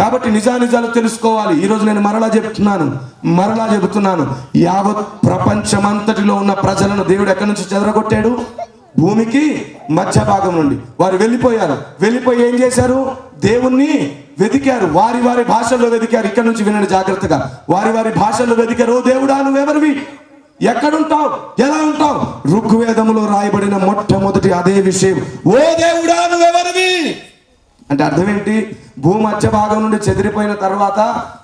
కాబట్టి నిజానిజాలు తెలుసుకోవాలి. ఈరోజు నేను మరలా చెప్తున్నాను. మరలా చెబుతున్నాను. యావత్ ప్రపంచమంతటిలో ఉన్న ప్రజలను దేవుడు ఎక్కడి నుంచి చెదరగొట్టాడు? భూమికి మధ్య భాగం నుండి. వారు వెళ్ళిపోయారు. వెళ్ళిపోయి ఏం చేశారు? దేవుణ్ణి వెతికారు. వారి వారి భాషల్లో వెతికారు. ఇక్కడ నుంచి వినండి జాగ్రత్తగా. వారి వారి భాషల్లో వెతికారు. ఓ దేవుడా నువ్వెవరివి? ఎక్కడుంటావు? ఎలా ఉంటావు? ఋగ్వేదములో రాయబడిన మొట్టమొదటి అదే విషయం. ఓ దేవుడా నువ్వెవరివి? అంటే అర్థం ఏంటి భూమి మధ్య భాగం నుండి చెదిరిపోయిన తర్వాత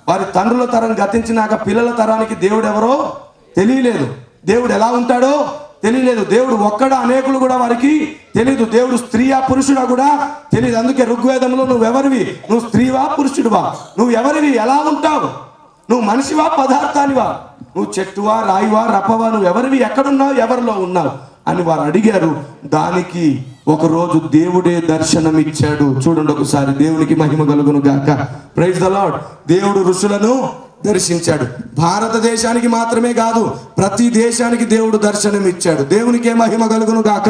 వారి తండ్రుల తరం గతించినాక పిల్లల తరానికి దేవుడు ఎవరో తెలియలేదు. దేవుడు ఎలా ఉంటాడో తెలియలేదు. దేవుడు ఒక్కడ అనేకులు కూడా వారికి తెలియదు దేవుడు స్త్రీయా పురుషుడా కూడా తెలియదు అందుకే ఋగ్వేదంలో నువ్వెవరివి నువ్వు స్త్రీవా పురుషుడువా? నువ్వు ఎవరివి? ఎలా ఉంటావు? నువ్వు మనిషివా పదార్థానివా? నువ్వు చెట్టువా రాయివా రపవా నువ్వు ఎవరివి? ఎక్కడున్నావు? ఎవరిలో ఉన్నావు? అని వారు అడిగారు. దానికి ఒకరోజు దేవుడే దర్శనం ఇచ్చాడు చూడండి ఒకసారి దేవునికి మహిమ కలుగును గాక. ప్రైజ్ ద లాడ్ దేవుడు ఋషులను దర్శించాడు. భారతదేశానికి మాత్రమే కాదు ప్రతి దేశానికి దేవుడు దర్శనం ఇచ్చాడు దేవునికే మహిమ కలుగును గాక.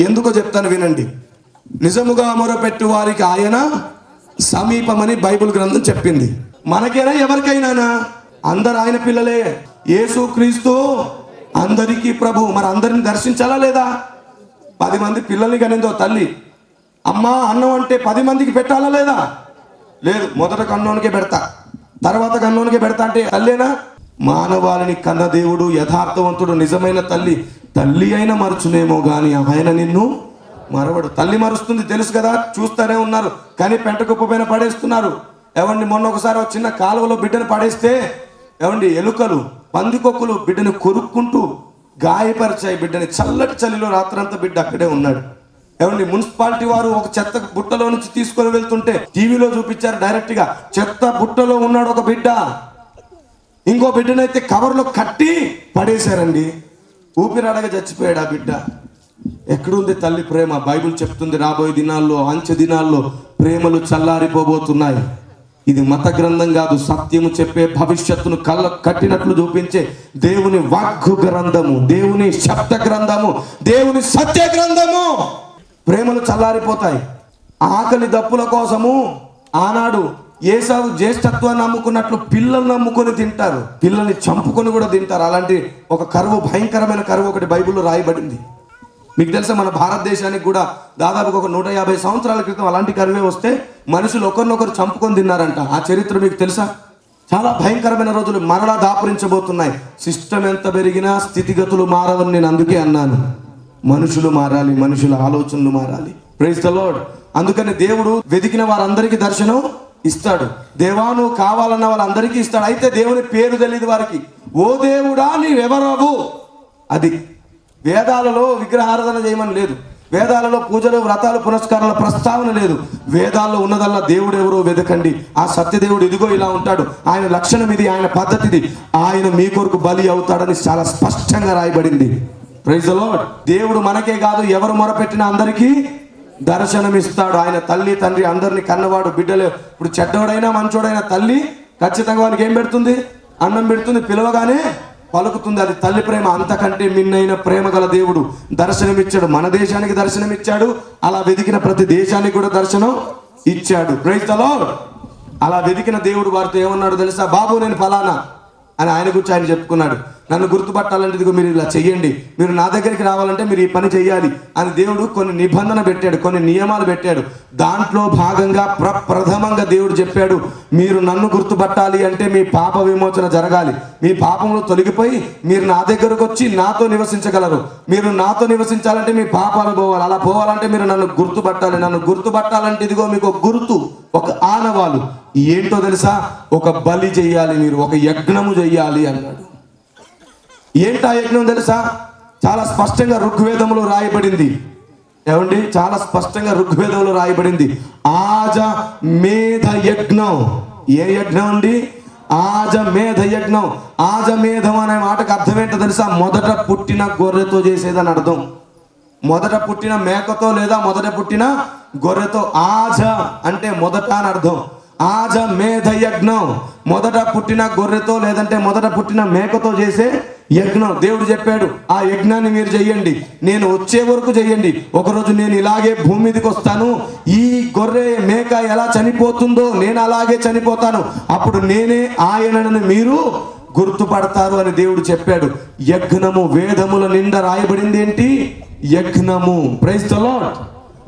ఎందుకో చెప్తాను వినండి. నిజముగా మొరపెట్టు వారికి ఆయన సమీపమని బైబిల్ గ్రంథం చెప్పింది. మనకైనా ఎవరికైనానా? అందరు ఆయన పిల్లలే. యేసు క్రీస్తు అందరికీ ప్రభు. మరి అందరిని దర్శించాలా లేదా? పది మంది పిల్లల్ని కనిందో తల్లి. అమ్మా అన్నం అంటే పది మందికి పెట్టాలా లేదా? లేదు మొదట కన్నోనికే పెడతా. తర్వాత కన్నోనికే పెడతా అంటే తల్లేనా? మానవాళిని కన్న దేవుడు యథార్థవంతుడు నిజమైన తల్లి. తల్లి అయినా మరచునేమో గాని ఆయన నిన్ను మరవడు. తల్లి మరుస్తుంది తెలుసు కదా చూస్తూనే ఉన్నారు. కానీ పెంటకుప్ప పైన పడేస్తున్నారు. ఎవండి మొన్న ఒకసారి చిన్న కాలువలో బిడ్డను పడేస్తే ఎవండి ఎలుకలు పందికొక్కులు బిడ్డను కొరుక్కుంటూ గాయపరిచాయి బిడ్డని. చల్లటి చలిలో రాత్రంతా బిడ్డ అక్కడే ఉన్నాడు. ఏమండి మున్సిపాలిటీ వారు ఒక చెత్త బుట్టలో నుంచి తీసుకొని వెళ్తుంటే టీవీలో చూపించారు డైరెక్ట్గా చెత్త బుట్టలో ఉన్నాడు ఒక బిడ్డ. ఇంకో బిడ్డనైతే కవర్లో కట్టి పడేశారండి. ఊపిరాడగా చచ్చిపోయాడు ఆ బిడ్డ. ఎక్కడుంది తల్లి ప్రేమ? బైబిల్ చెప్తుంది రాబోయే దినాల్లో అంచె దినాల్లో ప్రేమలు చల్లారిపోబోతున్నాయి. ఇది మత గ్రంథం కాదు సత్యము చెప్పే భవిష్యత్తును కళ్ళ కట్టినట్లు చూపించే దేవుని వాక్కు గ్రంథము దేవుని శబ్ద గ్రంథము దేవుని సత్య గ్రంథము. ప్రేమలు చల్లారిపోతాయి. ఆకలి దప్పుల కోసము ఆనాడు ఏసావు జ్యేష్ఠత్వాన్ని నమ్ముకున్నట్లు పిల్లల్ని నమ్ముకొని తింటారు. పిల్లల్ని చంపుకొని కూడా తింటారు. అలాంటి ఒక కరువు భయంకరమైన కరువు ఒకటి బైబిల్లో రాయబడింది. మీకు తెలుసా మన భారతదేశానికి కూడా దాదాపు ఒక నూట యాభై సంవత్సరాల క్రితం అలాంటి కరువే వస్తే మనుషులు ఒకరినొకరు చంపుకొని తిన్నారంట. ఆ చరిత్ర మీకు తెలుసా? చాలా భయంకరమైన రోజులు మరలా దాపురించబోతున్నాయి. సిస్టమ్ ఎంత పెరిగినా స్థితిగతులు మారవని నేను అందుకే అన్నాను. మనుషులు మారాలి మనుషుల ఆలోచనలు మారాలి. ప్రైజ్ ద లార్డ్ అందుకని దేవుడు వెతికిన వారందరికీ దర్శనం ఇస్తాడు. దేవాను కావాలన్న వాళ్ళందరికీ ఇస్తాడు. అయితే దేవుని పేరు తెలియదు వారికి. ఓ దేవుడా నీవెవరవు? అది వేదాలలో విగ్రహారాధన చేయమని లేదు. వేదాలలో పూజలు వ్రతాలు పునస్కారాల ప్రస్తావన లేదు. వేదాల్లో ఉన్నదల్లా దేవుడు ఎవరో వెదకండి. ఆ సత్యదేవుడు ఇదిగో ఇలా ఉంటాడు. ఆయన లక్షణం ఇది ఆయన పద్ధతిది ఆయన మీ కొరకు బలి అవుతాడని చాలా స్పష్టంగా రాయబడింది. ప్రైజ్ దేవుడు మనకే కాదు ఎవరు మొరపెట్టిన అందరికీ దర్శనమిస్తాడు. ఆయన తల్లి తండ్రి అందరిని కన్నవాడు బిడ్డలే. ఇప్పుడు చెడ్డోడైనా మంచోడైనా తల్లి ఖచ్చితంగా వానికి ఏం పెడుతుంది? అన్నం పెడుతుంది పిలవగానే పలుకుతుంది అది తల్లి ప్రేమ. అంతకంటే మిన్నైన ప్రేమ గల దేవుడు దర్శనమిచ్చాడు. మన దేశానికి దర్శనమిచ్చాడు. అలా వెతికిన ప్రతి దేశానికి కూడా దర్శనం ఇచ్చాడు. రైతలో అలా వెతికిన దేవుడు వారితో ఏమన్నాడు తెలుసా? బాబు నేను ఫలానా అని ఆయన గురించి ఆయన చెప్పుకున్నాడు. నన్ను గుర్తుపట్టాలంటే ఇదిగో మీరు ఇలా చెయ్యండి. మీరు నా దగ్గరికి రావాలంటే మీరు ఈ పని చేయాలి అని దేవుడు కొన్ని నిబంధన పెట్టాడు కొన్ని నియమాలు పెట్టాడు. దాంట్లో భాగంగా ప్రప్రథమంగా దేవుడు చెప్పాడు మీరు నన్ను గుర్తుపట్టాలి అంటే మీ పాప విమోచన జరగాలి. మీ పాపంలో తొలగిపోయి మీరు నా దగ్గరకు వచ్చి నాతో నివసించగలరు. మీరు నాతో నివసించాలంటే మీ పాపాలు పోవాలి అలా పోవాలంటే మీరు నన్ను గుర్తుపట్టాలి. నన్ను గుర్తుపట్టాలంటే ఇదిగో మీకు ఒక గుర్తు ఒక ఆనవాలు. ఏంటో తెలుసా? ఒక బలి చెయ్యాలి మీరు ఒక యజ్ఞము చెయ్యాలి అన్నాడు. ఏంటా యజ్ఞం తెలుసా? చాలా స్పష్టంగా ఋగ్వేదంలో రాయబడింది. ఏమండి? చాలా స్పష్టంగా ఋగ్వేదంలో రాయబడింది. ఆజ మేధ యజ్ఞం. ఏ యజ్ఞం అండి? ఆజ మేధ యజ్ఞం. ఆజ మేధం అనే మాటకు అర్థం ఏంటో తెలుసా? మొదట పుట్టిన గొర్రెతో చేసేదని అర్థం. మొదట పుట్టిన మేకతో లేదా మొదట పుట్టిన గొర్రెతో ఆజ అంటే మొదట అని అర్థం. ఆజ మేధ యజ్ఞం మొదట పుట్టిన గొర్రెతో లేదంటే మొదట పుట్టిన మేకతో చేసే యజ్ఞం. దేవుడు చెప్పాడు ఆ యజ్ఞాన్ని మీరు చెయ్యండి. నేను వచ్చే వరకు చెయ్యండి. ఒకరోజు నేను ఇలాగే భూమి మీదకి వస్తాను. ఈ గొర్రె మేక ఎలా చనిపోతుందో నేను అలాగే చనిపోతాను. అప్పుడు నేనే ఆయనను మీరు గుర్తుపడతారు అని దేవుడు చెప్పాడు. యజ్ఞము వేదముల నిండా రాయబడింది ఏంటి? యజ్ఞము. ప్రైస్తలో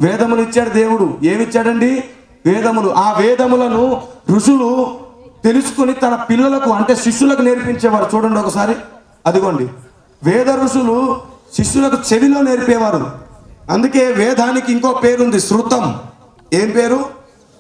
వేదములు ఇచ్చాడు దేవుడు. ఏమిచ్చాడండి? వేదములు ఆ వేదములను ఋషులు తెలుసుకుని తన పిల్లలకు అంటే శిష్యులకు నేర్పించేవారు. చూడండి ఒకసారి. అదిగోండి. వేద ఋషులు శిష్యులకు చెవిలో నేర్పేవారు. అందుకే వేదానికి ఇంకో పేరుంది శృతం. ఏం పేరు?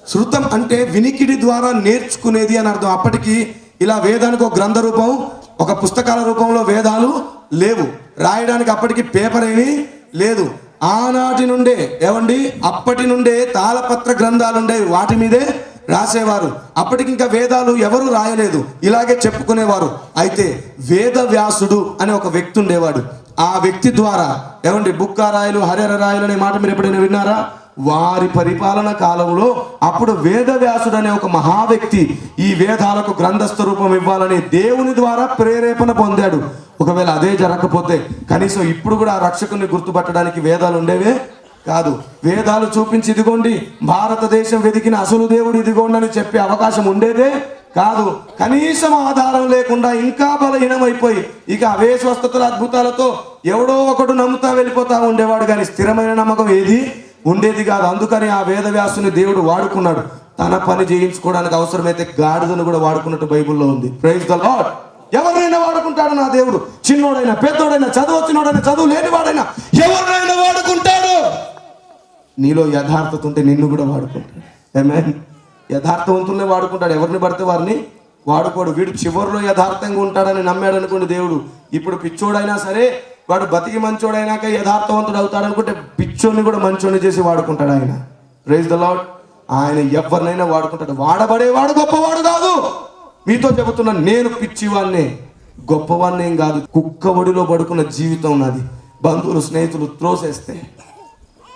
శృతం అంటే వినికిడి ద్వారా నేర్చుకునేది అని అర్థం. అప్పటికి ఇలా వేదానికి ఒక గ్రంథ రూపం ఒక పుస్తకాల రూపంలో వేదాలు లేవు. రాయడానికి అప్పటికి పేపర్ ఏమీ లేదు. ఆనాటి నుండే ఏమండి? అప్పటి నుండే తాళపత్ర గ్రంథాలు ఉండేవి వాటి మీదే రాసేవారు. అప్పటికింకా వేదాలు ఎవరు రాయలేదు. ఇలాగే చెప్పుకునేవారు. అయితే వేద వ్యాసుడు అనే ఒక వ్యక్తి ఉండేవాడు ఆ వ్యక్తి ద్వారా ఏమండి బుక్కారాయలు హరిహర రాయలు అనే మాట మీరు ఎప్పుడైనా విన్నారా? వారి పరిపాలన కాలంలో అప్పుడు వేదవ్యాసుడు అనే ఒక మహా వ్యక్తి ఈ వేదాలకు గ్రంథస్థ రూపం ఇవ్వాలని దేవుని ద్వారా ప్రేరేపణ పొందాడు. ఒకవేళ అదే జరగకపోతే కనీసం ఇప్పుడు కూడా ఆ రక్షకుని గుర్తుపట్టడానికి వేదాలు ఉండేవే? కాదు. వేదాలు చూపించి ఇదిగోండి భారతదేశం వెతికిన అసలు దేవుడు ఇదిగోండి అని చెప్పే అవకాశం ఉండేదే? కాదు. కనీసం ఆధారం లేకుండా ఇంకా బలహీనమైపోయి ఇక అవే స్వస్థతల అద్భుతాలతో ఎవడో ఒకడు నమ్ముతా వెళ్ళిపోతా ఉండేవాడు కానీ స్థిరమైన నమ్మకం ఏది? ఉండేది కాదు. అందుకని ఆ వేదవ్యాసుని దేవుడు వాడుకున్నాడు. తన పని చేయించుకోవడానికి అవసరమైతే గాడిదను కూడా వాడుకున్నట్టు బైబిల్లో ఉంది. ప్రైజ్ ద లార్డ్ ఎవరినైనా వాడుకుంటాడు నా దేవుడు. చిన్నోడైనా పెద్దోడైనా చదువు వచ్చినోడైనా చదువు లేనివాడైనా ఎవరినైనా వాడుకుంటాడు. నీలో యథార్థత ఉంటే నిన్ను కూడా వాడుకుంటాడు. ఏమే యథార్థవంతుల్ని వాడుకుంటాడు. ఎవరిని పడితే వారిని వాడుకోడు. వీడు చివరిలో యథార్థంగా ఉంటాడని నమ్మాడు అనుకోండి దేవుడు. ఇప్పుడు పిచ్చోడైనా సరే వాడు బతికి మంచోడైనాక యథార్థవంతుడు అవుతాడు అనుకుంటే పిచ్చోని కూడా మంచోని చేసి వాడుకుంటాడు ఆయన. ప్రైజ్ ద లాడ్ ఆయన ఎవరినైనా వాడుకుంటాడు. వాడబడేవాడు గొప్పవాడు కాదు. మీతో చెబుతున్నా నేను పిచ్చివాడినే గొప్పవాడిని ఏం కాదు. కుక్క ఒడిలో పడుకున్న జీవితం నాది. బంధువులు స్నేహితులు త్రోసేస్తే.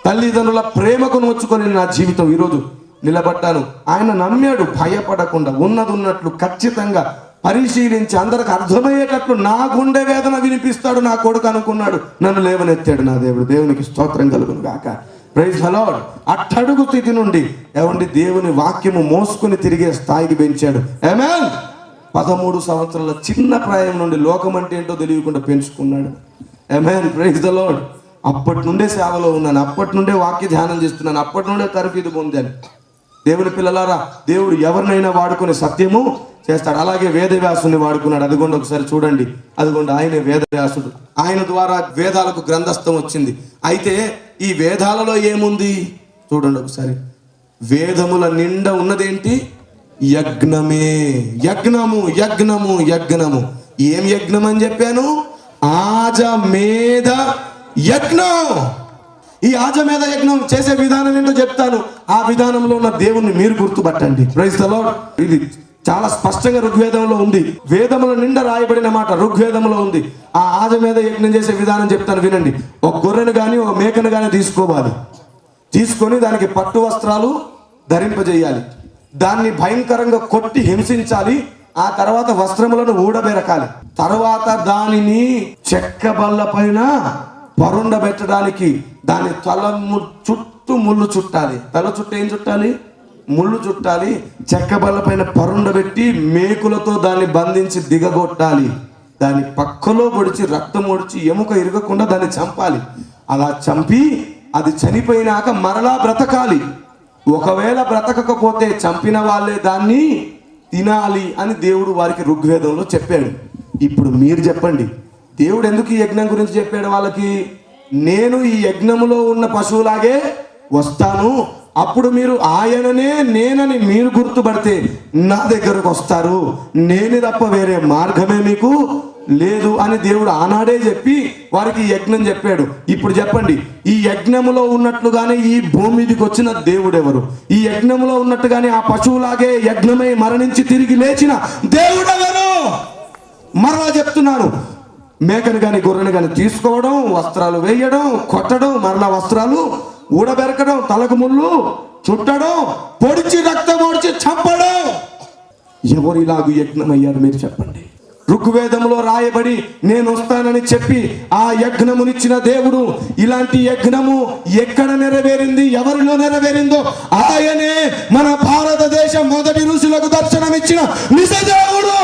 తల్లిదండ్రుల ప్రేమకు నోచుకొని నా జీవితం ఈరోజు నిలబడ్డాను. ఆయన నమ్మాడు భయపడకుండా ఉన్నది ఉన్నట్లు ఖచ్చితంగా పరిశీలించి అందరికి అర్థమయ్యేటట్లు నా గుండె వేదన వినిపిస్తాడు నా కొడుకు అనుకున్నాడు నన్ను లేవనెత్తాడు నా దేవుడు. దేవునికి స్తోత్రం కలుగును గాక. ప్రైజ్ హలాడ్ అట్టడుగు స్థితి నుండి ఏమండి దేవుని వాక్యము మోసుకుని తిరిగే స్థాయికి పెంచాడు. ఆమేన్ పదమూడు సంవత్సరాల చిన్న ప్రాయం నుండి లోకం అంటే ఏంటో తెలియకుండా పెంచుకున్నాడు. ఆమేన్ ప్రైజ్ ద లోడ్ అప్పటి నుండే సేవలో ఉన్నాను అప్పటి నుండే వాక్య ధ్యానం చేస్తున్నాను అప్పటి నుండే తరఫీదు పొందాను. దేవుని పిల్లలారా దేవుడు ఎవరినైనా వాడుకునే సత్యము చేస్తాడు. అలాగే వేదవ్యాసుని వాడుకున్నాడు. అదిగోండి ఒకసారి చూడండి. అదిగోండి ఆయన వేదవ్యాసుడు. ఆయన ద్వారా వేదాలకు గ్రంథస్థం వచ్చింది. అయితే ఈ వేదాలలో ఏముంది? చూడండి ఒకసారి. వేదముల నిండా ఉన్నదేంటి? యజ్ఞమే. యజ్ఞము యజ్ఞము యజ్ఞము. ఏం యజ్ఞం అని చెప్పాను? ఆజమేధ యజ్ఞం. ఈ ఆజమేధ యజ్ఞం చేసే విధానం ఏంటో చెప్తాను. ఆ విధానంలో ఉన్న దేవుణ్ణి మీరు గుర్తుపట్టండి. ప్రైజ్ ఇది చాలా స్పష్టంగా ఋగ్వేదంలో ఉంది. వేదముల నిండా రాయబడిన మాట ఋగ్వేదంలో ఉంది. ఆ ఆజమేధ యజ్ఞం చేసే విధానం చెప్తాను వినండి. ఒక గొర్రెను కానీ ఒక మేకను కానీ తీసుకోవాలి. తీసుకొని దానికి పట్టు వస్త్రాలు ధరింపజేయాలి. దాన్ని భయంకరంగా కొట్టి హింసించాలి. ఆ తర్వాత వస్త్రములను ఊడబెరకాలి. తర్వాత దానిని చెక్క బల్ల పైన పరుండబెట్టడానికి దాని తల ము- చుట్టూ ముళ్ళు చుట్టాలి. తల చుట్టూ ఏం చుట్టాలి? ముళ్ళు చుట్టాలి. చెక్క బల్ల పైన పరుండబెట్టి మేకులతో దాన్ని బంధించి దిగగొట్టాలి. దాని పక్కలో పొడిచి రక్తం ఒడిచి ఎముక ఇరగకుండా దాన్ని చంపాలి. అలా చంపి అది చనిపోయినాక మరలా బ్రతకాలి. ఒకవేళ బ్రతకకపోతే చంపిన వాళ్ళే దాన్ని తినాలి అని దేవుడు వారికి ఋగ్వేదంలో చెప్పాడు. ఇప్పుడు మీరు చెప్పండి దేవుడు ఎందుకు ఈ యజ్ఞం గురించి చెప్పాడు వాళ్ళకి? నేను ఈ యజ్ఞములో ఉన్న పశువులాగే వస్తాను. అప్పుడు మీరు ఆయననే నేనని మీరు గుర్తుపడితే నా దగ్గరకు వస్తారు. నేను తప్ప వేరే మార్గమే మీకు లేదు అని దేవుడు ఆనాడే చెప్పి వారికి యజ్ఞం చెప్పాడు. ఇప్పుడు చెప్పండి ఈ యజ్ఞములో ఉన్నట్లుగానే ఈ భూమి మీదకి వచ్చిన దేవుడు ఎవరు ఈ యజ్ఞములో ఉన్నట్టుగానే ఆ పశువులాగే యజ్ఞమై మరణించి తిరిగి లేచిన దేవుడెవరు? మరలా చెప్తున్నాను మేకను కానీ గొర్రెను కానీ తీసుకోవడం వస్త్రాలు వేయడం కొట్టడం మరణ వస్త్రాలు ఊడబెరకడం తలకు ముళ్ళు చుట్టడం పొడిచి రక్తం ఓడిచి చంపడం. ఎవరు యజ్ఞమయ్యారు యజ్ఞం అయ్యారు మీరు చెప్పండి? ఋగ్వేదంలో రాయబడి నేను వస్తానని చెప్పి ఆ యజ్ఞమునిచ్చిన దేవుడు ఇలాంటి యజ్ఞము ఎక్కడ నెరవేరింది ఎవరిలో నెరవేరిందో ఆయనే మన భారతదేశం మొదటి ఋషులకు దర్శనమిచ్చిన నిజ దేవుడు.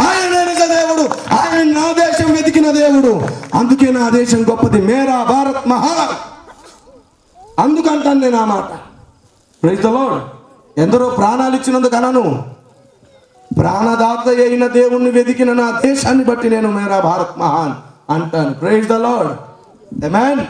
ఆయన నిజ దేవుడు. ఆయన నా దేశం వెతికిన దేవుడు. అందుకే నా దేశం గొప్పది. మేరా భారత్ మహా అందుకంటాను నేను ఆ మాట. రైతులో ద లార్డ్ ఎందరో ప్రాణాలు ఇచ్చినందుకు అనను. ప్రాణదాత అయిన దేవుణ్ణి వెతికిన నా దేశాన్ని బట్టి నేను మేరా భారత్ మహాన్ అంటాను. ప్రైజ్ ద లార్డ్ ఎమాన్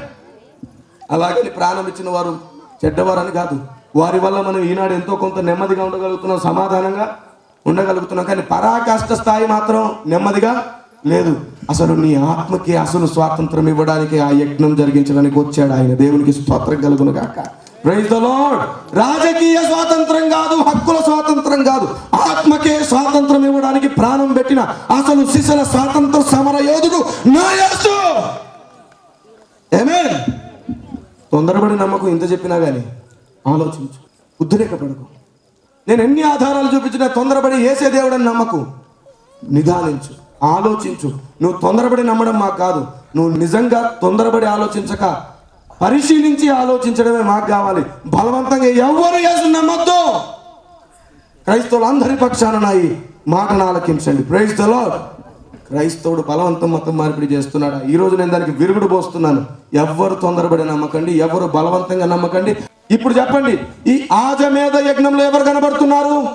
అలాగని ప్రాణం ఇచ్చిన వారు చెడ్డవారని కాదు. వారి వల్ల మనం ఈనాడు ఎంతో కొంత నెమ్మదిగా ఉండగలుగుతున్నాం సమాధానంగా. ఉండగలుగుతున్నాం కానీ పరాకాష్ట స్థాయి మాత్రం నెమ్మదిగా లేదు. అసలు నీ ఆత్మకి అసలు స్వాతంత్రం ఇవ్వడానికి ఆ యజ్ఞం జరిగించడానికి వచ్చాడు ఆయన. దేవునికి స్వాతంత్రం కలుగును కాక ప్రైజ్ ద లార్డ్ రాజకీయ స్వాతంత్రం కాదు హక్కుల స్వాతంత్రం కాదు. ఆత్మకే స్వాతంత్రం ఇవ్వడానికి ప్రాణం పెట్టిన అసలు శిశుల స్వాతంత్ర సమర యోధుడు నా యేసు. ఏమేన్ తొందరపడి నమ్మకం ఇంత చెప్పినా కానీ ఆలోచించు. ఉద్రేకపడకు. నేను ఎన్ని ఆధారాలు చూపించినా తొందరపడి ఏసే దేవుడని నమ్మకు. నిదానించు ఆలోచించు. నువ్వు తొందరపడి నమ్మడం మాకు కాదు. నువ్వు నిజంగా తొందరపడి ఆలోచించక పరిశీలించి ఆలోచించడమే మాకు కావాలి. బలవంతంగా ఎవరు యేసు నమ్మద్దు. క్రైస్తవులు అందరి పక్షాన నాయి మాటను ఆలకించండి. ప్రైజ్ ద క్రైస్తవుడు బలవంతం మతం మార్పిడి చేస్తున్నాడా? ఈ రోజు నేను దానికి విరుగుడు పోస్తున్నాను. ఎవ్వరు తొందరపడి నమ్మకండి ఎవరు బలవంతంగా నమ్మకండి. ఇప్పుడు చెప్పండి ఈ ఆజమేధ యజ్ఞంలో ఎవరు కనబడుతున్నారు?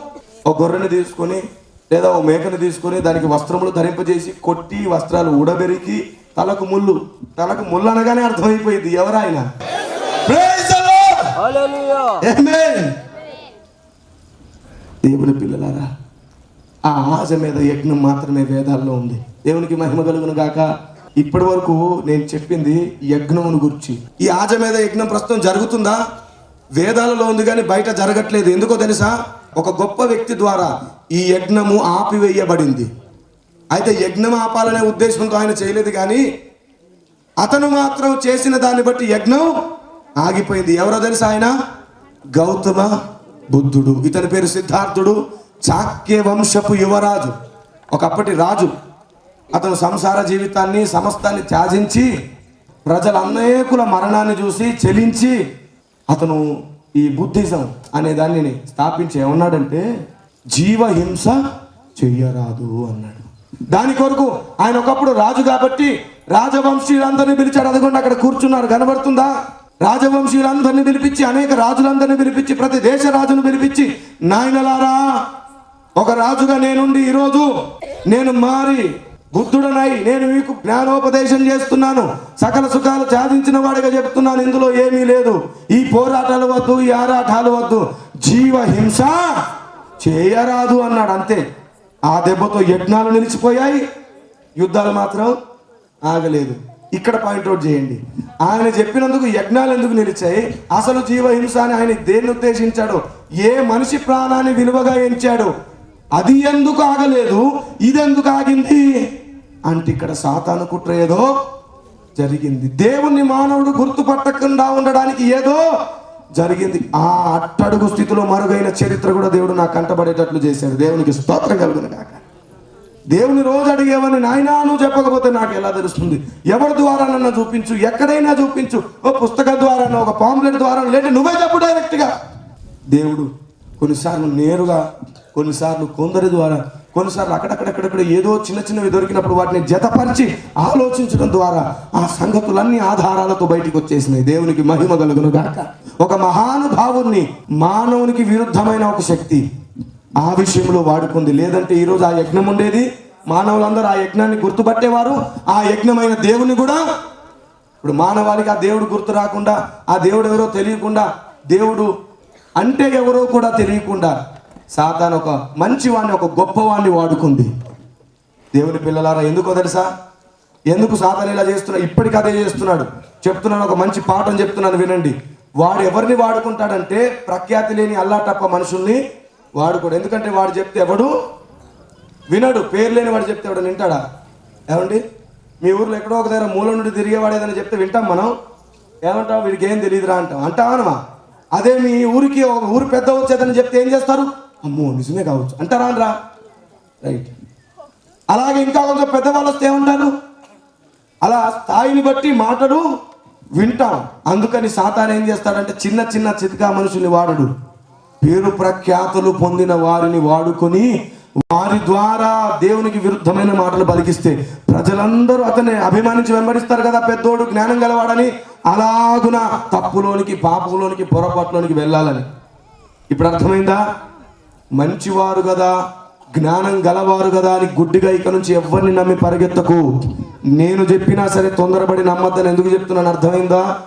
ఒక గొర్రెని తీసుకొని లేదా ఓ మేకని తీసుకొని దానికి వస్త్రములు ధరింపజేసి కొట్టి వస్త్రాలు ఉడబెరికి తలకు ముళ్ళు తలకు ముళ్ళు అనగానే అర్థమైపోయింది. ఎవరాయన. Amen. దేవుని పిల్లలారా ఆ ఆశ మీద యజ్ఞం మాత్రమే వేదాల్లో ఉంది. దేవునికి మహిమ కలుగును గాక. ఇప్పటి వరకు నేను చెప్పింది యజ్ఞమును గురించి. ఈ ఆజ మీద యజ్ఞం ప్రస్తుతం జరుగుతుందా? వేదాలలో ఉంది కానీ బయట జరగట్లేదు. ఎందుకో తెలుసా? ఒక గొప్ప వ్యక్తి ద్వారా ఈ యజ్ఞము ఆపివేయబడింది. అయితే యజ్ఞం ఆపాలనే ఉద్దేశంతో ఆయన చేయలేదు కానీ అతను మాత్రం చేసిన దాన్ని బట్టి యజ్ఞం ఆగిపోయింది. ఎవరో తెలుసా ఆయన? గౌతమ బుద్ధుడు. ఇతని పేరు సిద్ధార్థుడు. చాక్య వంశపు యువరాజు ఒకప్పటి రాజు. అతను సంసార జీవితాన్ని సమస్తాన్ని త్యాజించి ప్రజల అనేకుల మరణాన్ని చూసి చెలించి అతను ఈ బుద్ధిజం అనే దానిని స్థాపించి ఏమన్నాడంటే జీవహింస చెయ్యరాదు అన్నాడు. దాని కొరకు ఆయన ఒకప్పుడు రాజు కాబట్టి రాజవంశీయులందరినీ పిలిచాడు. అదిగోండి అక్కడ కూర్చున్నారు. కనబడుతుందా? రాజవంశీయులందరినీ పిలిపించి అనేక రాజులందరినీ పిలిపించి ప్రతి దేశ రాజును పిలిపించి నాయనలారా ఒక రాజుగా నేనుండి ఈరోజు నేను మారి బుద్ధుడనై నేను మీకు జ్ఞానోపదేశం చేస్తున్నాను. సకల సుఖాలు సాధించిన వాడిగా చెప్తున్నాను. ఇందులో ఏమీ లేదు. ఈ పోరాటాలు వద్దు ఈ ఆరాటాలు వద్దు. జీవహింస చేయరాదు అన్నాడు అంతే. ఆ దెబ్బతో యజ్ఞాలు నిలిచిపోయాయి. యుద్ధాలు మాత్రం ఆగలేదు. ఇక్కడ పాయింట్అవుట్ చేయండి. ఆయన చెప్పినందుకు యజ్ఞాలు ఎందుకు నిలిచాయి? అసలు జీవహింస అని ఆయన దేన్ని ఉద్దేశించాడు? ఏ మనిషి ప్రాణాన్ని విలువగా ఎంచాడు? అది ఎందుకు ఆగలేదు? ఇది ఎందుకు ఆగింది? అంటే ఇక్కడ సాతాను కుట్ర ఏదో జరిగింది. దేవుణ్ణి మానవుడు గుర్తుపట్టకుండా ఉండడానికి ఏదో జరిగింది. ఆ అట్టడుగు స్థితిలో మరుగైన చరిత్ర కూడా దేవుడు నాకు కంటపడేటట్లు చేశాడు. దేవునికి స్తోత్రం కలుగును కాక దేవుని రోజు అడిగేవని నాయనా నువ్వు చెప్పకపోతే నాకు ఎలా తెలుస్తుంది? ఎవరి ద్వారా నన్ను చూపించు? ఎక్కడైనా చూపించు. ఓ పుస్తకం ద్వారా ఒక పాంప్లెట్ ద్వారా లేదంటే నువ్వే చెప్పు డైరెక్ట్గా. దేవుడు కొన్నిసార్లు నేరుగా కొన్నిసార్లు కొందరి ద్వారా కొన్నిసార్లు అక్కడక్కడక్కడక్కడ ఏదో చిన్న చిన్నవి దొరికినప్పుడు వాటిని జతపరిచి ఆలోచించడం ద్వారా ఆ సంగతులన్నీ ఆధారాలతో బయటికి వచ్చేసినాయి. దేవునికి మహిమ కలుగును గాక. ఒక మహానుభావుణ్ణి మానవునికి విరుద్ధమైన ఒక శక్తి ఆ విషయంలో వాడుకుంది. లేదంటే ఈరోజు ఆ యజ్ఞం ఉండేది. మానవులందరూ ఆ యజ్ఞాన్ని గుర్తుపట్టేవారు. ఆ యజ్ఞమైన దేవుని కూడా ఇప్పుడు మానవాళికి ఆ దేవుడు గుర్తు రాకుండా ఆ దేవుడు ఎవరో తెలియకుండా దేవుడు అంటే ఎవరో కూడా తెలియకుండా సాతాన్ ఒక మంచివాణ్ణి ఒక గొప్పవాణ్ణి వాడుకుంది. దేవుని పిల్లలారా ఎందుకో తెలుసా? ఎందుకు సాతాన్ ఇలా చేస్తున్నా? ఇప్పటికి అదే చేస్తున్నాడు. చెప్తున్నాను ఒక మంచి పాఠం చెప్తున్నాను వినండి. వాడు ఎవరిని వాడుకుంటాడంటే ప్రఖ్యాతి లేని అల్లాటప్ప మనుషుల్ని వాడుకోడు. ఎందుకంటే వాడు చెప్తే ఎవడు? వినడు. పేరు లేని వాడు చెప్తే ఎవడు వింటాడా? ఏమండి? మీ ఊర్లో ఎక్కడో ఒక దగ్గర మూల నుండి తిరిగేవాడు ఏదైనా చెప్తే వింటాం మనం? ఏమంటాం వీడికి ఏం తెలియదురా అంటాం. అంటామనమా అదే మీ ఊరికి ఒక ఊరు పెద్ద వచ్చేదని చెప్తే ఏం చేస్తారు? అమ్మో నిజమే కావచ్చు. అంటారా అనరా రైట్. అలాగే ఇంకా కొంచెం పెద్దవాళ్ళు వస్తే ఏమంటారు? అలా స్థాయిని బట్టి మాటలు వింటాం. అందుకని సాతాన్ ఏం చేస్తాడంటే చిన్న చిన్న చితకా మనుషుల్ని వాడడు. పేరు ప్రఖ్యాతులు పొందిన వారిని వాడుకొని వారి ద్వారా దేవునికి విరుద్ధమైన మాటలు పలికిస్తే ప్రజలందరూ అతన్ని అభిమానించి వెంబడిస్తారు కదా పెద్దోడు జ్ఞానం గలవాడని. అలాగున తప్పులోనికి పాపంలోనికి పొరపాటులోనికి వెళ్ళాలని. ఇప్పుడు అర్థమైందా? మంచివారు కదా జ్ఞానం గలవారు కదా అని గుడ్డిగా ఇక నుంచి ఎవరిని నమ్మి పరిగెత్తకు. నేను చెప్పినా సరే తొందరపడి నమ్మద్దని ఎందుకు చెప్తున్నాను? అర్థమైందా?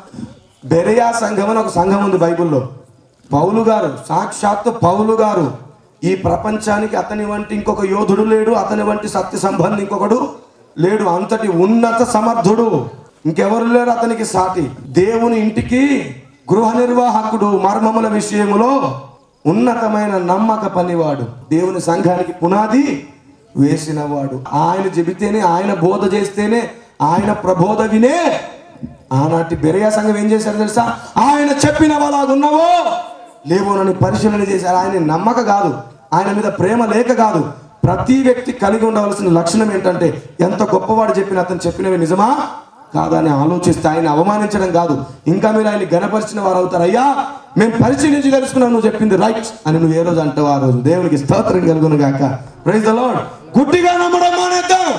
బెరయా సంఘం అని ఒక సంఘం ఉంది బైబిల్లో. పౌలు గారు సాక్షాత్తు పౌలు గారు ఈ ప్రపంచానికి అతని వంటి ఇంకొక యోధుడు లేడు అతని వంటి సత్య సంబంధి ఇంకొకడు లేడు. అంతటి ఉన్నత సమర్థుడు. ఇంకెవరు లేరు అతనికి సాటి. దేవుని ఇంటికి గృహ నిర్వాహకుడు మర్మముల విషయములో ఉన్నతమైన నమ్మక పనివాడు. దేవుని సంఘానికి పునాది వేసినవాడు. ఆయన చెబితేనే ఆయన బోధ చేస్తేనే ఆయన ప్రబోధ వినే ఆనాటి బెరయా సంఘం ఏం చేశారు తెలుసా? ఆయన చెప్పిన వాళ్ళగున్నావో లేవోనని పరిశీలన చేశారు. ఆయన నమ్మక కాదు. ఆయన మీద ప్రేమ లేక కాదు. ప్రతి వ్యక్తి కలిగి ఉండవలసిన లక్షణం ఏంటంటే ఎంత గొప్పవాడు చెప్పిన అతను చెప్పినవి నిజమా? కాదని ఆలోచిస్తే ఆయన అవమానించడం కాదు. ఇంకా మీరు ఆయన గణపరిచిన వారు అవుతారు అయ్యా మేము పరిశీలించి తెలుసుకున్నాం నువ్వు చెప్పింది రైట్ అని నువ్వు ఏ రోజు అంటావు ఆ రోజు. దేవునికి స్తోత్రం కలుగును గాక. ప్రైజ్ ద లార్డ్ గుడ్డిగా నమ్మడం మానేద్దాం.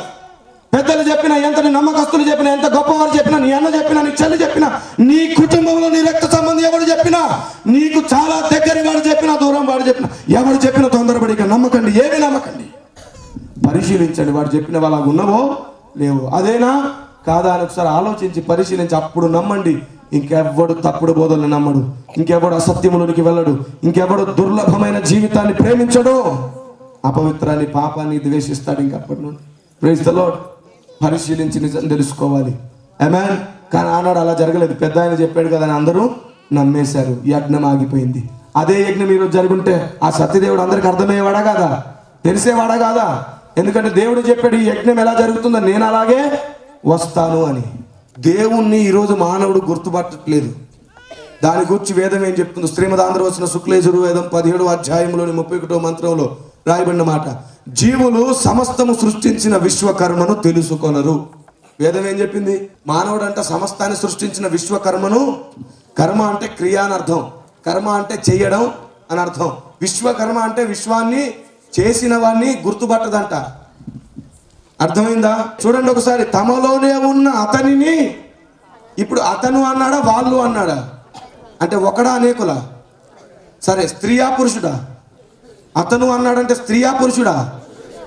పెద్దలు చెప్పిన ఎంత నమ్మకస్తులు చెప్పిన ఎంత గొప్పవారు చెప్పినా నీ అన్న చెప్పినా నీ చెల్లి చెప్పినా నీ కుటుంబంలో నీ రక్త సంబంధం ఎవడు చెప్పినా నీకు చాలా దగ్గర వాడు చెప్పినా దూరం వాడు చెప్పినా ఎవడు చెప్పినా తొందరపడి నమ్మకండి ఏమి నమ్మకండి. పరిశీలించండి వాడు చెప్పిన వాళ్ళ ఉన్నవో లేవు. అదేనా? కాదా అని ఒకసారి ఆలోచించి పరిశీలించి అప్పుడు నమ్మండి ఇంకెవ్వడు తప్పుడు బోధనలు నమ్మడు ఇంకెవడు అసత్యములోనికి వెళ్ళడు ఇంకెవడు దుర్లభమైన జీవితాన్ని ప్రేమించడు. అపవిత్రాన్ని పాపాన్ని ద్వేషిస్తాడు ఇంకప్పటి నుండి. ప్రైజ్ ద పరిశీలించి నిజం తెలుసుకోవాలి. అమెన్ కానీ ఆనాడు అలా జరగలేదు. పెద్ద ఆయన చెప్పాడు కదా అని అందరూ నమ్మేశారు. యజ్ఞం ఆగిపోయింది. అదే యజ్ఞం ఈరోజు జరుగుంటే ఆ సత్యదేవుడు అందరికి అర్థమయ్యేవాడా కాదా? తెలిసేవాడా కాదా? ఎందుకంటే దేవుడు చెప్పాడు ఈ యజ్ఞం ఎలా జరుగుతుందో నేను అలాగే వస్తాను అని. దేవుణ్ణి ఈరోజు మానవుడు గుర్తుపట్టట్లేదు. దాని గురించి వేదం ఏం చెప్తుంది? శ్రీమద్ వచ్చిన శుక్లేశ్వరు వేదం పదిహేడు అధ్యాయంలోని ముప్పై ఒకటో మంత్రంలో రాయబడిన మాట. జీవులు సమస్తము సృష్టించిన విశ్వకర్మను తెలుసుకొనరు. వేదం ఏం చెప్పింది? మానవుడు అంట సమస్తాన్ని సృష్టించిన విశ్వకర్మను. కర్మ అంటే క్రియ అని అర్థం. కర్మ అంటే చెయ్యడం అని అర్థం. విశ్వకర్మ అంటే విశ్వాన్ని చేసిన వాడిని గుర్తుపట్టదంట. అర్థమైందా? చూడండి ఒకసారి తమలోనే ఉన్న అతనిని ఇప్పుడు అతను అన్నాడా వాళ్ళు అన్నాడా? అంటే ఒకడా అనేకులా? సరే స్త్రీయా పురుషుడా? అతను అన్నాడంటే స్త్రీయా పురుషుడా?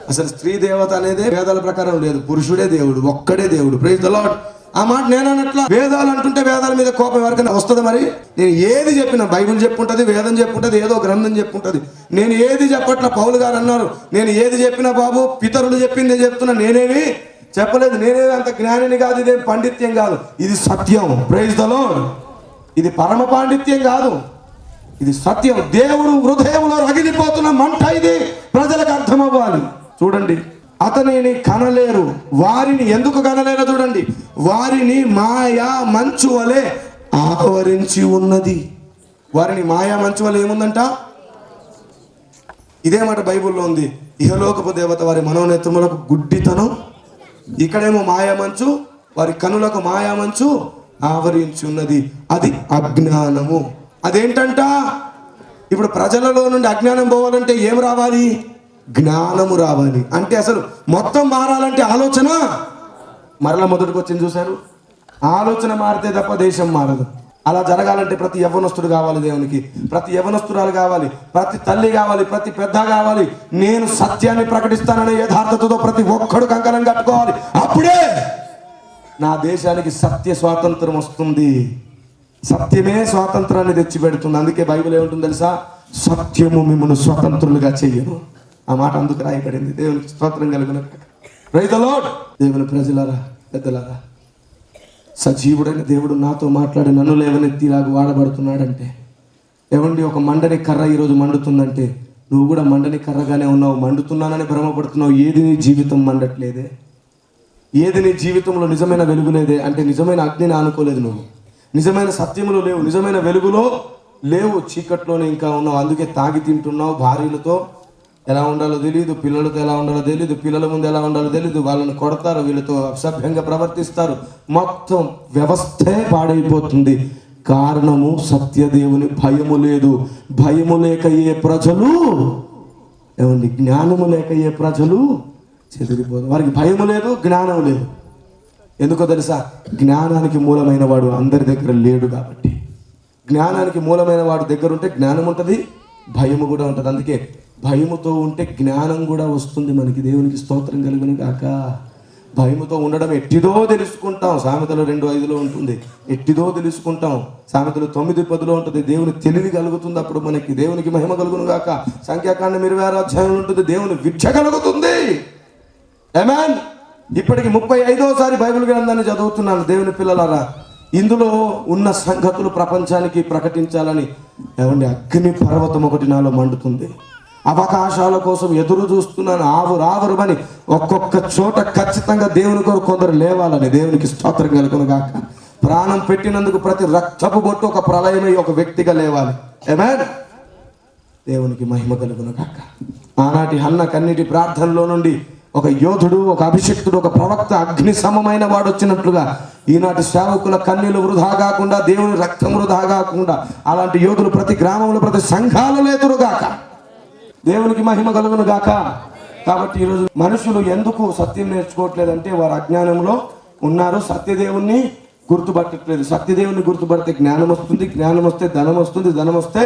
అసలు స్త్రీ దేవత అనేది వేదాల ప్రకారం లేదు. పురుషుడే దేవుడు ఒక్కడే దేవుడు. ప్రైజ్ ద లాడ్ ఆ మాట నేను అన్నట్ల వేదాలు అంటుంటే వేదాల మీద కోపం ఎవరికైనా వస్తుంది మరి? నేను ఏది చెప్పినా బైబిల్ చెప్పుంటది వేదం చెప్పుంటది ఏదో గ్రంథం చెప్పుంటది. నేను ఏది చెప్పట్ల పౌలు గారు అన్నారు. నేను ఏది చెప్పినా బాబు పితరులు చెప్పింది నేను చెప్తున్నా నేనేమి చెప్పలేదు. నేనేమి అంత జ్ఞానిని కాదు ఇదేం పాండిత్యం కాదు. ఇది సత్యం. ప్రైజ్ దలో ఇది పరమ పాండిత్యం కాదు. ఇది సత్యం. దేవుడు హృదయంలో రగిలిపోతున్న మంట ఇది. ప్రజలకు అర్థమవ్వాలి. చూడండి. అతనిని కనలేరు. వారిని ఎందుకు కనలేరు చూడండి. వారిని మాయా మంచు వలె ఆవరించి ఉన్నది. వారిని మాయా మంచు వలె ఏముందంట? ఇదే మాట బైబిల్లో ఉంది. ఇహలోకపు దేవత వారి మనోనేత్రములకు గుడ్డితనం. ఇక్కడేమో మాయామంచు వారి కనులకు మాయామంచు ఆవరించి ఉన్నది. అది అజ్ఞానము. అదేంటంట? ఇప్పుడు ప్రజలలో నుండి అజ్ఞానం పోవాలంటే ఏం రావాలి? జ్ఞానము రావాలి. అంటే అసలు మొత్తం మారాలంటే ఆలోచన? మరల మొదటికి వచ్చింది చూశారు. ఆలోచన మారితే తప్ప దేశం మారదు. అలా జరగాలంటే ప్రతి యవ్వనస్తుడు కావాలి దేవునికి. ప్రతి యవ్వనస్తురాలు కావాలి ప్రతి తల్లి కావాలి ప్రతి పెద్ద కావాలి. నేను సత్యాన్ని ప్రకటిస్తాననే యథార్థతతో ప్రతి ఒక్కడు కంకణం కట్టుకోవాలి. అప్పుడే నా దేశానికి సత్య స్వాతంత్రం వస్తుంది. సత్యమే స్వాతంత్రాన్ని తెచ్చిపెడుతుంది. అందుకే బైబిల్ ఏముంటుంది తెలుసా? సత్యము మిమ్మల్ని స్వతంత్రులుగా చెయ్యను ఆ మాట అందుకు రాయబడింది. దేవునికి స్తోత్రం కలిగిన రైతులో దేవుని ప్రజలారా పెద్దలారా సజీవుడైన దేవుడు నాతో మాట్లాడి నన్ను లేవనెత్తిలాగా వాడబడుతున్నాడంటే ఏమండి ఒక మండని కర్ర ఈరోజు మండుతుందంటే నువ్వు కూడా మండని కర్రగానే ఉన్నావు మండుతున్నానని భ్రమపడుతున్నావు ఏది నీ జీవితం మండట్లేదే? ఏది నీ జీవితంలో నిజమైన వెలుగు లేదే అంటే నిజమైన అగ్నిని ఆనుకోలేదు నువ్వు. నిజమైన సత్యములు లేవు నిజమైన వెలుగులో లేవు చీకట్లోనే ఇంకా ఉన్నావు అందుకే తాగి తింటున్నావు భార్యలతో ఎలా ఉండాలో తెలియదు పిల్లలతో ఎలా ఉండాలో తెలియదు పిల్లల ముందు ఎలా ఉండాలో తెలియదు వాళ్ళని కొడతారు వీళ్ళతో అసభ్యంగా ప్రవర్తిస్తారు. మొత్తం వ్యవస్థే పాడైపోతుంది. కారణము సత్యదేవుని భయము లేదు. భయము లేక ఏ ప్రజలు? ఏమండి జ్ఞానము లేక ఏ ప్రజలు? చెదిరిపోదు. వారికి భయము లేదు జ్ఞానం లేదు. ఎందుకో తెలుసా? జ్ఞానానికి మూలమైన వాడు అందరి దగ్గర లేడు కాబట్టి. జ్ఞానానికి మూలమైన వాడు దగ్గర ఉంటే జ్ఞానం ఉంటుంది భయము కూడా ఉంటుంది. అందుకే భయముతో ఉంటే జ్ఞానం కూడా వస్తుంది మనకి. దేవునికి స్తోత్రం కలుగును కాక భయముతో ఉండడం ఎట్టిదో తెలుసుకుంటాం. సామెతలు రెండు ఐదులో ఉంటుంది. ఎట్టిదో తెలుసుకుంటాం. సామెతలు తొమ్మిది పదిలో ఉంటుంది. దేవుని తెలివి కలుగుతుంది అప్పుడు మనకి. దేవునికి మహిమ కలుగును గాక. సంఖ్యాకాండం ఇరవై ఆరో అధ్యాయంలో ఉంటుంది. దేవుని విద్య కలుగుతుంది. ఏమాన్ ఇప్పటికి ముప్పై ఐదోసారి బైబిల్ గ్రంథాన్ని చదువుతున్నాను. దేవుని పిల్లలారా ఇందులో ఉన్న సంగతులు ప్రపంచానికి ప్రకటించాలని. ఏమండి? అగ్ని పర్వతం ఒకటి నాలో మండుతుంది. అవకాశాల కోసం ఎదురు చూస్తున్నాను. ఆవురు ఆవురమని ఒక్కొక్క చోట ఖచ్చితంగా దేవుని కొరకు కొందరు లేవాలని దేవునికి స్తోత్రం కలుగును గాక. ప్రాణం పెట్టినందుకు ప్రతి రక్తపు బొట్టు ఒక ప్రళయమై ఒక వ్యక్తిగా లేవాలి. ఏమే దేవునికి మహిమ కలుగును కాక ఆనాటి హన్న కన్నిటి ప్రార్థనలో నుండి ఒక యోధుడు ఒక అభిషక్తుడు ఒక ప్రవక్త అగ్ని సమమైన వాడు వచ్చినట్లుగా ఈనాటి సేవకుల కన్నీలు వృధా కాకుండా దేవుని రక్తం వృధా కాకుండా అలాంటి యోధులు ప్రతి గ్రామంలో ప్రతి సంఘాలలో ఎదురుగాక. దేవునికి మహిమ కలుగును గాక. కాబట్టి ఈరోజు మనుషులు ఎందుకు సత్యం నేర్చుకోవట్లేదంటే వారు అజ్ఞానంలో ఉన్నారు. సత్యదేవుణ్ణి గుర్తుపట్టట్లేదు. సత్యదేవుని గుర్తుపడితే జ్ఞానం వస్తుంది జ్ఞానం వస్తే ధనం వస్తుంది ధనం వస్తే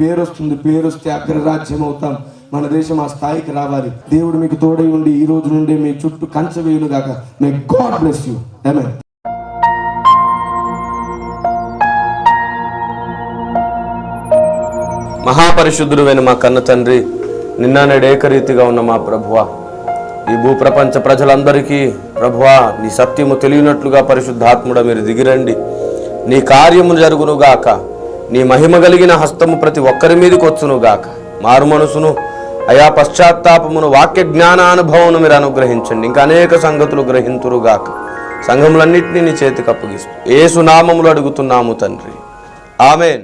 పేరు వస్తుంది. పేరు వస్తే అగ్రరాజ్యం అవుతాం. మన దేశం ఆ స్థాయికి రావాలి. దేవుడు మీకు తోడై ఉండి ఈ రోజు నుండి మీ చుట్టూ కంచె వేయును గాక. May God bless you amen మహాపరిశుద్ధుడు వెను మా కన్న తండ్రి నిన్న నేడు ఏకరీతిగా ఉన్న మా ప్రభువ. ఈ భూప్రపంచ ప్రజలందరికీ ప్రభువా నీ సత్యము తెలియనట్లుగా పరిశుద్ధాత్ముడ మీరు దిగిరండి. నీ కార్యము జరుగునుగాక. నీ మహిమ కలిగిన హస్తము ప్రతి ఒక్కరి మీదకి వచ్చునుగాక మారు మనసును అయా పశ్చాత్తాపమును వాక్య జ్ఞానానుభవమును మీరు అనుగ్రహించండి. ఇంకా అనేక సంగతులు గ్రహింతురుగాక. సంఘములన్నింటినీ నీ చేతికి అప్పగిస్తూ. ఏసునామములు అడుగుతున్నాము తండ్రి. ఆమెన్.